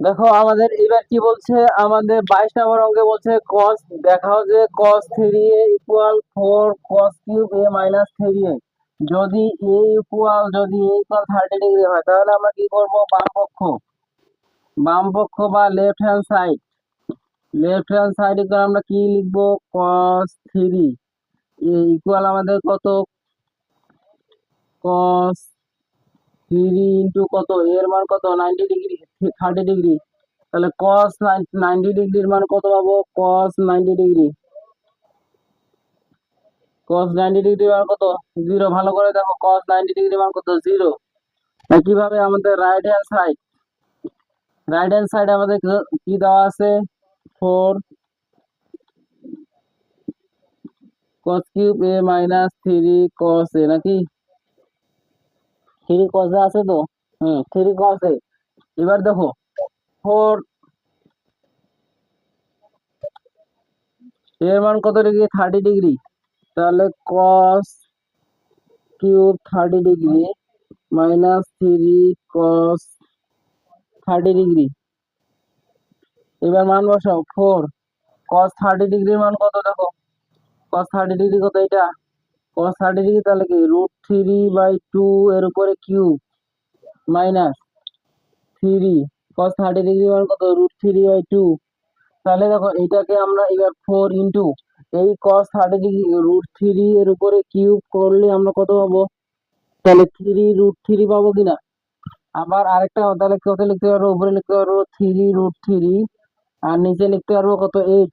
দেখো, আমাদের এবার কি বলছে? আমাদের বাইশ নম্বর অঙ্কে বলছে cos, দেখাও যে cos three A equal four cos cube A minus three A যদি এ ইকুয়াল যদি এ ইকুয়াল থার্টি ডিগ্রি হয়, তাহলে আমরা কি করব? বাম পক্ষ। বাম পক্ষ বা left hand side left hand সাইডে আমরা কি লিখব? cos থ্রি এ ইকুয়াল আমাদের কত? cos থ্রি ইন্টু কত? এর মান কত? Ninety degree, thirty degree. তাহলে cos নাইনটি ডিগ্রির মান কত পাবো? cos ninety degree. cos ninety ডিগ্রির মান কত? জিরো। ভালো করে দেখো, cos নাইনটি ডিগ্রির মান কত? জিরো। একইভাবে আমাদের right hand side right hand side আমাদের কি- কি দেওয়া আছে? Four cos cube A minus three cos A নাকি? থ্রি cos আছে তো? Hmm, three A. এবার দেখো ফোর এর মান কত ডিগ্রি? Thirty degree. তাহলে cos cube thirty degree minus three cos thirty degree. এবার মান বসাও ফোর cos থার্টি ডিগ্রির মান কত দেখো? cos থার্টি ডিগ্রি কত এটা? Cos থার্টি ডিগ্রি তাহলে কি? রুট থ্রি বাই টু এর উপরে cube minus three cos thirty degree মান কত? রুট থ্রি বাই টু তাহলে দেখো এটাকে আমরা এবার ফোর ইন্টু এই cos thirty degree root three এর উপরে কিউব করলে আমরা কত পাবো? তাহলে থ্রি রুট থ্রি পাবো কিনা? আবার আরেকটা তাহলে কত লিখতে পারব? উপরে লিখতে পারব থ্রি রুট থ্রি আর নিচে লিখতে পারব কত? এইট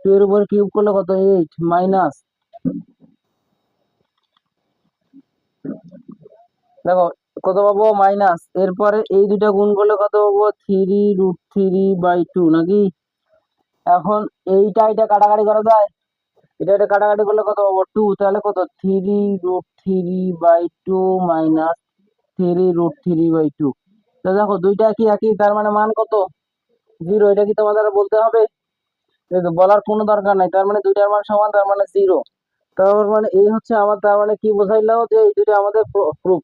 টু এর উপরে কিউব করলে কত? এইট মাইনাস দেখো কত পাবো মাইনাস এরপরে এই দুটা গুণ করলে কত পাবো three root three by two নাকি? এখন এইটা এটা কাটাকাটি করা যায়? এটা এটা কাটাকাটি করলে কত পাবো টু তাহলে কত? Three root three by two minus three root three by two তো দেখো, দুইটা কি একই, তার মানে মান কত? জিরো এটা কি তোমাদের বলতে হবে? বলার কোনো দরকার নাই, তার মানে দুইটার মান সমান, তার মানে জিরো তার মানে এই হচ্ছে আমার, তার মানে কি বোঝাইলো যে এই দুটো আমাদের প্রুফ